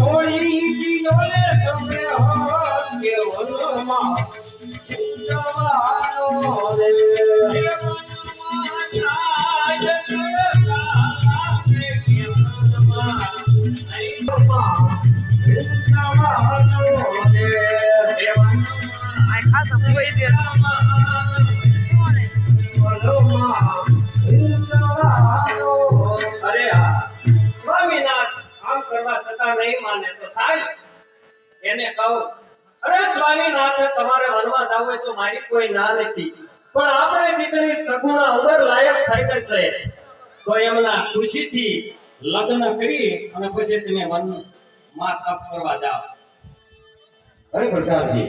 છોડી દીધો ને તમે હાથ દેવનમાં સ્વામીનાથ આમ કરવા છતાં નહીં માને તો સાહેબ એને કહું અરે સ્વામીનાથ તમારે વનમાં જવું તો મારી કોઈ ના નથી. પણ આપણે દીકરી સગુણા ઉંમર લાયક થઈ છે. તો એમના ખુશીથી લગ્ન કરી અને પછી તમે વનમાં તપ કરવા જાઓ. અરે પ્રતાપજી